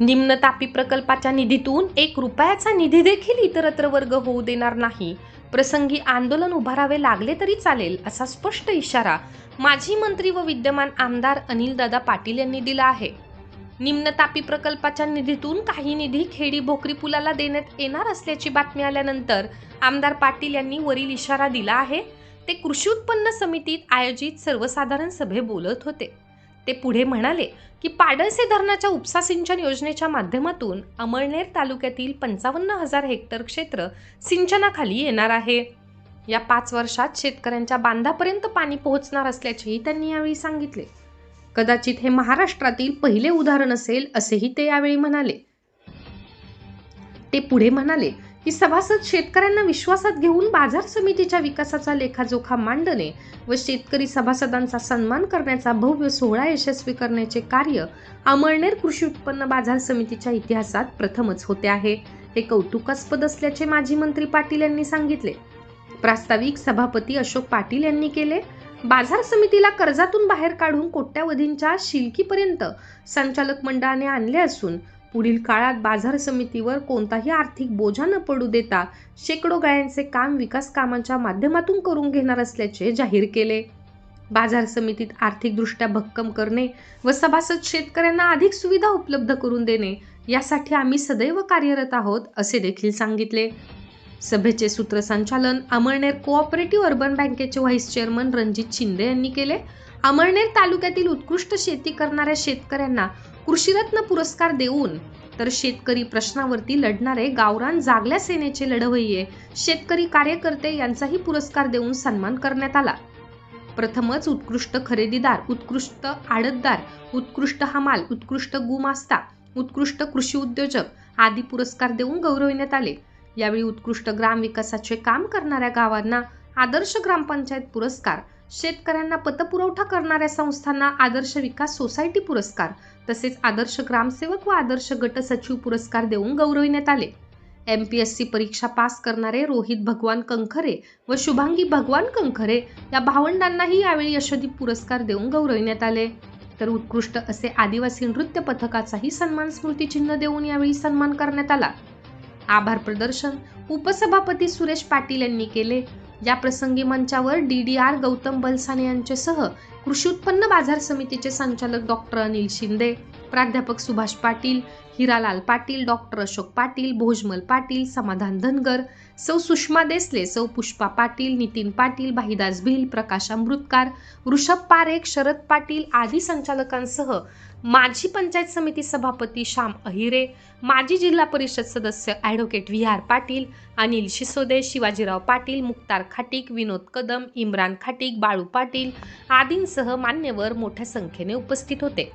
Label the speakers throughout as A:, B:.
A: निम्न तापी प्रकल्पाच्या निधीतून एक रुपयाचा निधी देखील इतरत्र वर्ग होऊ देणार नाही. प्रसंगी आंदोलन उभारावे लागले तरी चालेल असा स्पष्ट इशारा माजी मंत्री व विद्यमान आमदार अनिलदादा पाटील यांनी दिला आहे. निम्न तापी प्रकल्पाच्या निधीतून काही निधी खेडी भोकरी पुलाला देण्यात येणार असल्याची बातमी आल्यानंतर आमदार पाटील यांनी वरील इशारा दिला आहे. ते कृषी उत्पन्न समितीत आयोजित सर्वसाधारण सभे बोलत होते. ते पुढे म्हणाले की पाडळसे धरणाच्या उपसा सिंचन योजनेच्या माध्यमातून अमळनेर तालुक्यातील पंचावन्न हजार हेक्टर क्षेत्र सिंचनाखाली येणार आहे. या पाच वर्षात शेतकऱ्यांच्या बांधापर्यंत पाणी पोहोचणार असल्याचेही त्यांनी यावेळी सांगितले. कदाचित हे महाराष्ट्रातील पहिले उदाहरण असेल असेही ते यावेळी म्हणाले. ते पुढे म्हणाले की सभासद शेतकऱ्यांना विश्वासात घेऊन बाजार समितीच्या विकासाचा लेखाजोखा मांडणे व शेतकरी सभासदांचा सन्मान करण्याचा भव्य सोहळा यशस्वी करण्याचे कार्य अमळनेर कृषी उत्पन्न बाजार समितीच्या इतिहासात प्रथमच होते आहे. हे कौतुकास्पद असल्याचे माजी मंत्री पाटील यांनी सांगितले. प्रास्ताविक सभापती अशोक पाटील यांनी केले. बाजार समितीला कर्जातून बाहेर काढून कोट्यावधींच्या शिलकीपर्यंत संचालक मंडळाने आणले असून पुढील काळात बाजार समितीवर कोणताही आर्थिक बोजा न पडू देता शेकडो गाळ्यांचे काम विकास कामांच्या माध्यमातून करून घेणार असल्याचे जाहीर केले. बाजार समितीत आर्थिकदृष्ट्या भक्कम करणे व सभासद शेतकऱ्यांना अधिक सुविधा उपलब्ध करून देणे यासाठी आम्ही सदैव कार्यरत आहोत असे देखील सांगितले. सभेचे सूत्रसंचालन अमळनेर कोऑपरेटिव्ह अर्बन बँकेचे व्हाईस चेअरमन रणजित शिंदे यांनी केले. अमळनेर तालुक्यातील उत्कृष्ट शेती करणाऱ्या शेतकऱ्यांना कृषीरत्न पुरस्कार देऊन तर शेतकरी प्रश्नावरती लढणारे गावरान जागल्या सेनेचे लढवय्ये शेतकरी कार्यकर्ते यांचाही पुरस्कार देऊन सन्मान करण्यात आला. प्रथमच उत्कृष्ट खरेदीदार उत्कृष्ट आडतदार उत्कृष्ट हमाल उत्कृष्ट गुमास्ता उत्कृष्ट कृषी उद्योजक आदी पुरस्कार देऊन गौरविण्यात आले. यावेळी उत्कृष्ट ग्राम विकासाचे काम करणाऱ्या गावांना आदर्श ग्रामपंचायत पुरस्कार शेतकऱ्यांना पतपुरवठा करणाऱ्या संस्थांना आदर्श विकास सोसायटी पुरस्कार तसेच आदर्श ग्रामसेवक व आदर्श गट सचिव पुरस्कार देऊन गौरविण्यात आले. एम पी एस सी परीक्षा पास करणारे रोहित भगवान कंखरे व शुभांगी भगवान कंखरे या भावंडांनाही यावेळी यशदीप पुरस्कार देऊन गौरविण्यात आले. तर उत्कृष्ट असे आदिवासी नृत्य पथकाचाही सन्मान स्मृतिचिन्ह देऊन यावेळी सन्मान करण्यात आला. आभार प्रदर्शन उपसभापती सुरेश पाटील यांनी केले. या प्रसंगी मंचावर D D R Gautam Balsane यांच्यासह कृषी उत्पन्न बाजार समितीचे संचालक डॉक्टर अनिल शिंदे प्राध्यापक सुभाष पाटील हिरालाल पाटील डॉक्टर अशोक पाटील भोजमल पाटील समाधान धनगर सौ सुषमा देसले सौ पुष्पा पाटील नितीन पाटील भाईदास भिल प्रकाश अमृतकार ऋषभ पारेख शरद पाटील आदी संचालकांसह माजी पंचायत समिती सभापती श्याम अहिरे माजी जिल्हा परिषद सदस्य advocate V R Patil Anil Shisode Shivajirao Patil Muktar Khatik Vinod Kadam Imran Khatik Balu Patil आदींसह मान्यवर मोठ्या संख्येने उपस्थित होते.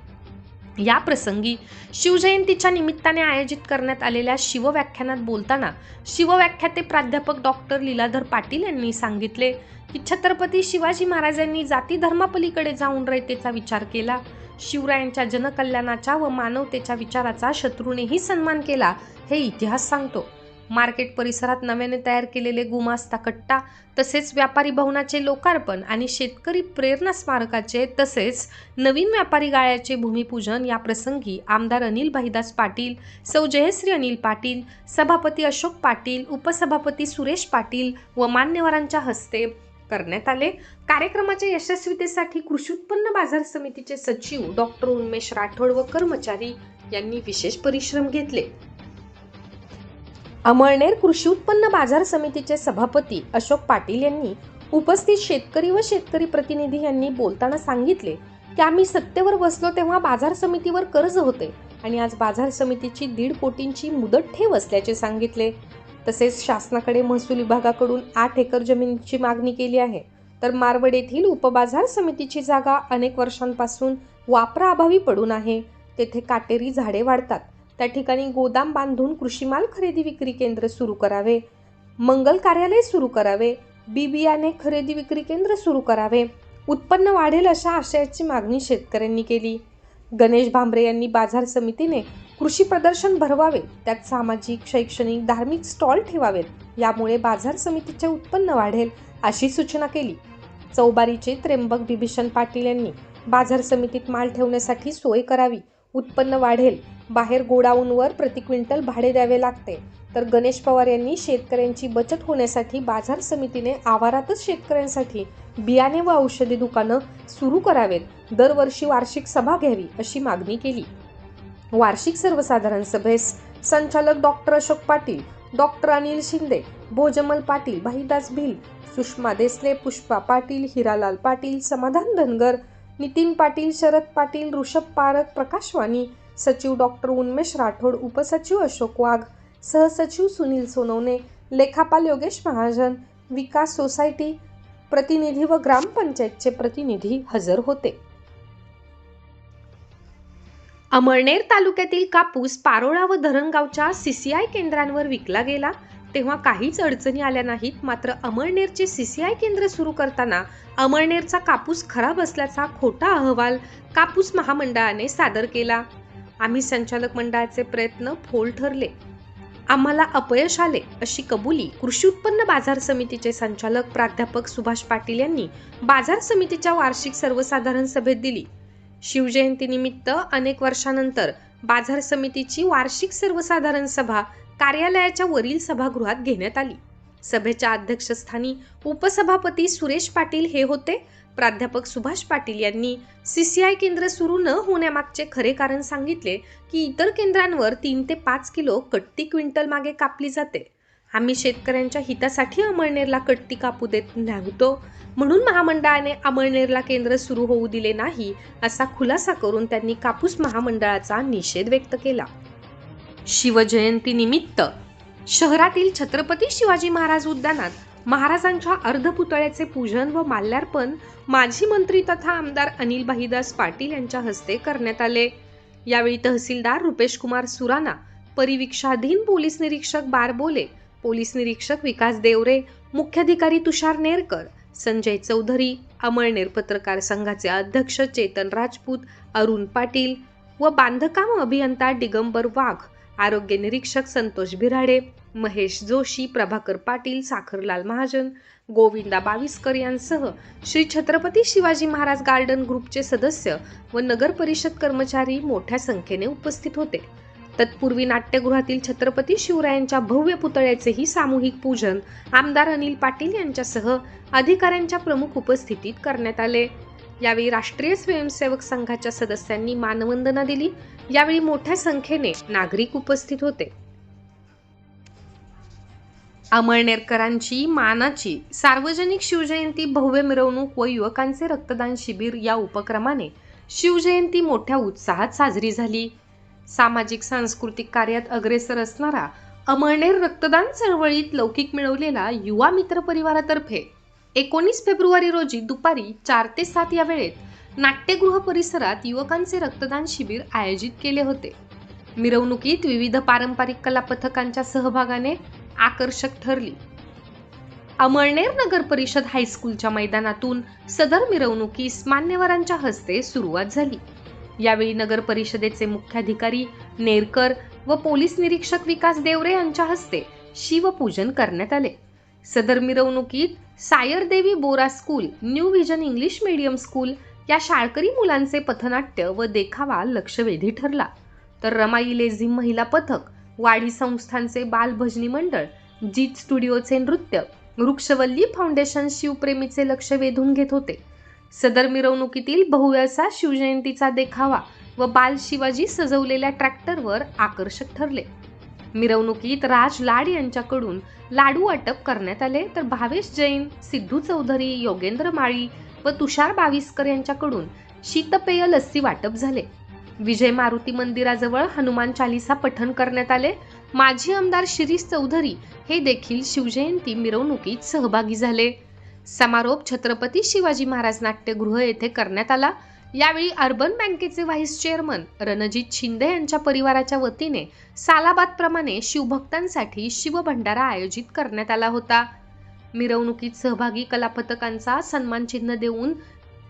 A: या प्रसंगी शिवजयंतीच्या निमित्ताने आयोजित करण्यात आलेल्या शिवव्याख्यानात बोलताना शिवव्याख्याते प्राध्यापक डॉक्टर लीलाधर पाटील यांनी सांगितले की छत्रपती शिवाजी महाराजांनी जाती धर्मापलीकडे जाऊन रयतेचा विचार केला. शिवरायांच्या जनकल्याणाच्या व मानवतेच्या विचाराचा शत्रूनेही सन्मान केला हे इतिहास सांगतो. मार्केट परिसरात नव्याने तयार केलेले गुमास्ता कट्टा तसेच व्यापारी भवनाचे लोकार्पण आणि शेतकरी प्रेरणा स्मारकाचे तसेच नवीन व्यापारी गाळ्याचे भूमिपूजन या प्रसंगी आमदार अनिल भाईदास पाटील सौ जयश्री अनिल पाटील सभापती अशोक पाटील उपसभापती सुरेश पाटील व मान्यवरांच्या हस्ते करण्यात आले. कार्यक्रमाच्या यशस्वीतेसाठी कृषी उत्पन्न बाजार समितीचे सचिव डॉक्टर उन्मेश राठोड व कर्मचारी यांनी विशेष परिश्रम घेतले. अमळनेर कृषी उत्पन्न बाजार समितीचे सभापती अशोक पाटील यांनी उपस्थित शेतकरी व शेतकरी प्रतिनिधी यांनी बोलताना सांगितले की आम्ही सत्तेवर बसलो तेव्हा बाजार समितीवर कर्ज होते आणि आज बाजार समितीची दीड कोटींची मुदत ठेव असल्याचे सांगितले. तसेच शासनाकडे महसूल विभागाकडून आठ एकर जमिनीची मागणी केली आहे. तर मारवड येथील उपबाजार समितीची जागा अनेक वर्षांपासून वापराअभावी पडून आहे. तेथे काटेरी झाडे वाढतात. त्या ठिकाणी गोदाम बांधून कृषीमाल खरेदी विक्री केंद्र सुरू करावे. मंगल कार्यालय सुरू करावे. बी बियाणे खरेदी विक्री केंद्र सुरू करावे. उत्पन्न वाढेल अशा आशयाची मागणी शेतकऱ्यांनी केली. गणेश भांबरे यांनी बाजार समितीने कृषी प्रदर्शन भरवावे त्यात सामाजिक शैक्षणिक धार्मिक स्टॉल ठेवावेत यामुळे बाजार समितीचे उत्पन्न वाढेल अशी सूचना केली. चौबारीचे त्र्यंबक बिभीषण पाटील यांनी बाजार समितीत माल ठेवण्यासाठी सोय करावी उत्पन्न वाढेल बाहेर गोडाऊनवर प्रति क्विंटल भाडे द्यावे लागते. तर गणेश पवार यांनी शेतकऱ्यांची बचत होण्यासाठी बाजार समितीने आवारातच शेतकऱ्यांसाठी बियाणे व औषधी दुकानं सुरू करावेत दरवर्षी वार्षिक सभा घ्यावी अशी मागणी केली. वार्षिक सर्वसाधारण सभेस संचालक डॉक्टर अशोक पाटील डॉक्टर अनिल शिंदे भोजमल पाटील भाईदास भिल सुषमा देसले पुष्पा पाटील हिरालाल पाटील समाधान धनगर नितीन पाटील शरद पाटील ऋषभ पारक प्रकाशवाणी सचिव डॉक्टर उन्मेश राठोड उपसचिव अशोक वाघ सहसचिव सुनील सोनवणे लेखापाल योगेश महाजन विकास सोसायटी प्रतिनिधी व ग्रामपंचायतचे प्रतिनिधी हजर होते. अमळनेर तालुक्यातील कापूस पारोळा व धरणगावच्या सी सी आय केंद्रांवर विकला गेला. तेव्हा काहीच अडचणी आल्या नाहीत. मात्र अमळनेरचे सी सी आय केंद्र सुरू करताना अमळनेरचा कापूस खराब असल्याचा खोटा अहवाल कापूस महामंडळाने सादर केला. आम्ही संचालक मंडळाचे प्रयत्न फोल ठरले. आम्हाला अपयश आले अशी कबुली कृषी उत्पन्न बाजार समितीचे संचालक प्राध्यापक सुभाष पाटील यांनी बाजार समितीच्या वार्षिक सर्वसाधारण सभेत दिली. शिवजयंतीनिमित्त अनेक वर्षानंतर बाजार समितीची वार्षिक सर्वसाधारण सभा कार्यालयाच्या वरील सभागृहात घेण्यात आली. सभेच्या अध्यक्षस्थानी उपसभापती सुरेश पाटील हे होते. प्राध्यापक सुभाष पाटील यांनी सी सी आय केंद्र सुरू न होण्यामागचे खरे कारण सांगितले की इतर केंद्रांवर तीन ते पाच किलो कट्टी क्विंटल मागे कापली जाते. आम्ही शेतकऱ्यांच्या हितासाठी अमळनेरला कट्टी कापू देत नव्हतो. म्हणून महामंडळाने अमळनेरला केंद्र सुरू होऊ दिले नाही असा खुलासा करून त्यांनी कापूस महामंडळाचा निषेध व्यक्त केला. शिवजयंतीनिमित्त शहरातील छत्रपती शिवाजी महाराज उद्यानात महाराजांच्या अर्धपुतळ्याचे पूजन व माल्यार्पण माजी मंत्री तथा आमदार अनिल भाईदास पाटील यांच्या हस्ते करण्यात आले. यावेळी तहसीलदार रुपेश कुमार सुराना परिवीक्षाधीन पोलीस निरीक्षक बारबोले पोलीस निरीक्षक विकास देवरे मुख्याधिकारी तुषार नेरकर संजय चौधरी अमळनेर पत्रकार संघाचे अध्यक्ष चेतन राजपूत अरुण पाटील व बांधकाम अभियंता दिगंबर वाघ आरोग्य निरीक्षक संतोष बिराडे महेश जोशी प्रभाकर पाटील साखरलाल महाजन गोविंदा बाविस्कर यांसह श्री छत्रपती शिवाजी महाराज गार्डन ग्रुपचे सदस्य व नगर परिषद कर्मचारी मोठ्या संख्येने उपस्थित होते. तत्पूर्वी नाट्यगृहातील छत्रपती शिवरायांच्या भव्य पुतळ्याचेही सामूहिक पूजन आमदार अनिल पाटील यांच्यासह अधिकाऱ्यांच्या प्रमुख उपस्थितीत करण्यात आले. यावेळी राष्ट्रीय स्वयंसेवक संघाच्या सदस्यांनी मानवंदना दिली. यावेळी मोठ्या संख्येने नागरिक उपस्थित होते. अमळनेरकरांची मानाची सार्वजनिक शिवजयंती भव्य मिरवणूक व युवकांचे रक्तदान शिबिर या उपक्रमाने शिवजयंती मोठ्या उत्साहात साजरी झाली. सामाजिक सांस्कृतिक कार्यात अग्रेसर असणारा अमळनेर रक्तदान चळवळीत लौकिक मिळवलेला युवा मित्र परिवारातर्फे एकोणीस फेब्रुवारी रोजी दुपारी चार ते सात या वेळेत नाट्यगृह परिसरात युवकांचे रक्तदान शिबिर आयोजित केले होते. मिरवणुकीत विविध पारंपरिक कला पथकांच्या सहभागाने आकर्षक ठरली. अमळनेर नगर परिषद हायस्कूलच्या मैदानातून सदर मिरवणुकीस मान्यवरांच्या हस्ते सुरुवात झाली. यावेळी नगर परिषदेचे मुख्याधिकारी नेरकर व पोलीस निरीक्षक विकास देवरे यांच्या हस्ते शिवपूजन करण्यात आले. सदर मिरवणुकीत Sayardevi Bora school new vision English medium school या शाळकरी मुलांचे पथनाट्य व देखावा लक्षवेधी ठरला. तर रमाई लेझिम महिला पथक वाडी संस्थांचे बालभजनी मंडळ जीत स्टुडिओचे नृत्य वृक्षवल्ली फाउंडेशन शिवप्रेमीचे लक्ष वेधून घेत होते. सदर मिरवणुकीतील बहुव्यासा शिवजयंतीचा देखावा व बाल शिवाजी सजवलेल्या ट्रॅक्टरवर आकर्षक ठरले. मिरवणुकीत राज लाड यांच्याकडून लाडू वाटप करण्यात आले तर भावेश जैन सिद्धू चौधरी योगेंद्र माळी व तुषार बाविस्कर यांच्याकडून शीतपेय लस्सी वाटप झाले. विजय मारुती मंदिराजवळ हनुमान चालिसा पठण करण्यात आले. माजी आमदार शिरीष चौधरी हे देखील शिवजयंती मिरवणुकीत सहभागी झाले. समारोप छत्रपती शिवाजी महाराज नाट्यगृह येथे करण्यात आला. यावेळी अर्बन बँकेचे व्हाईस चेअरमन रणजित शिंदे यांच्या परिवाराच्या वतीने सालाबादप्रमाणे शिवभक्तांसाठी शिवभंडारा आयोजित करण्यात आला होता. मिरवणुकीत सहभागी कलापथकांचा सन्मान चिन्ह देऊन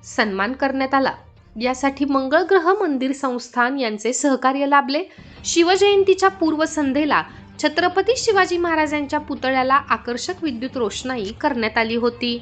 A: सन्मान करण्यात आला. यासाठी मंगळग्रह मंदिर संस्थान यांचे सहकार्य लाभले. शिवजयंतीच्या पूर्वसंध्येला छत्रपती शिवाजी महाराजांच्या पुतळ्याला आकर्षक विद्युत रोषणाई करण्यात आली होती.